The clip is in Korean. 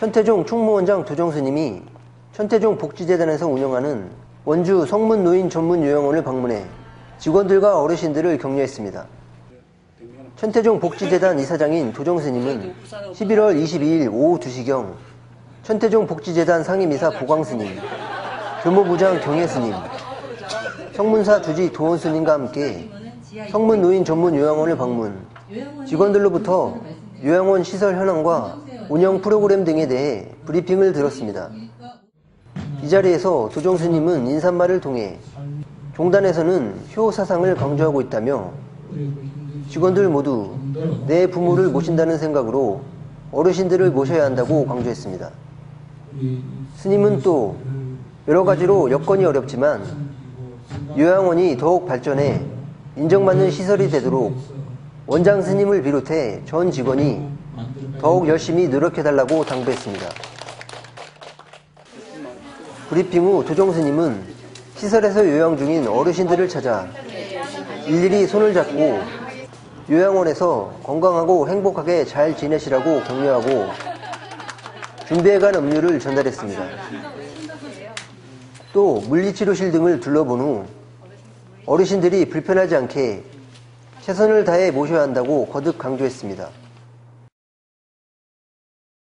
천태종 충무원장 도정스님이 천태종 복지재단에서 운영하는 원주 성문 노인 전문 요양원을 방문해 직원들과 어르신들을 격려했습니다. 천태종 복지재단 이사장인 도정스님은 11월 22일 오후 2시경 천태종 복지재단 상임이사 보광스님, 교무부장 경혜스님, 성문사 주지 도원스님과 함께 성문 노인 전문 요양원을 방문, 직원들로부터 요양원 시설 현황과 운영 프로그램 등에 대해 브리핑을 들었습니다. 이 자리에서 도정스님은 인사말을 통해 종단에서는 효 사상을 강조하고 있다며 직원들 모두 내 부모를 모신다는 생각으로 어르신들을 모셔야 한다고 강조했습니다. 스님은 또 여러 가지로 여건이 어렵지만 요양원이 더욱 발전해 인정받는 시설이 되도록 원장 스님을 비롯해 전 직원이 더욱 열심히 노력해달라고 당부했습니다. 브리핑 후 도정 스님은 시설에서 요양 중인 어르신들을 찾아 일일이 손을 잡고 요양원에서 건강하고 행복하게 잘 지내시라고 격려하고 준비해간 음료를 전달했습니다. 또 물리치료실 등을 둘러본 후 어르신들이 불편하지 않게 최선을 다해 모셔야 한다고 거듭 강조했습니다.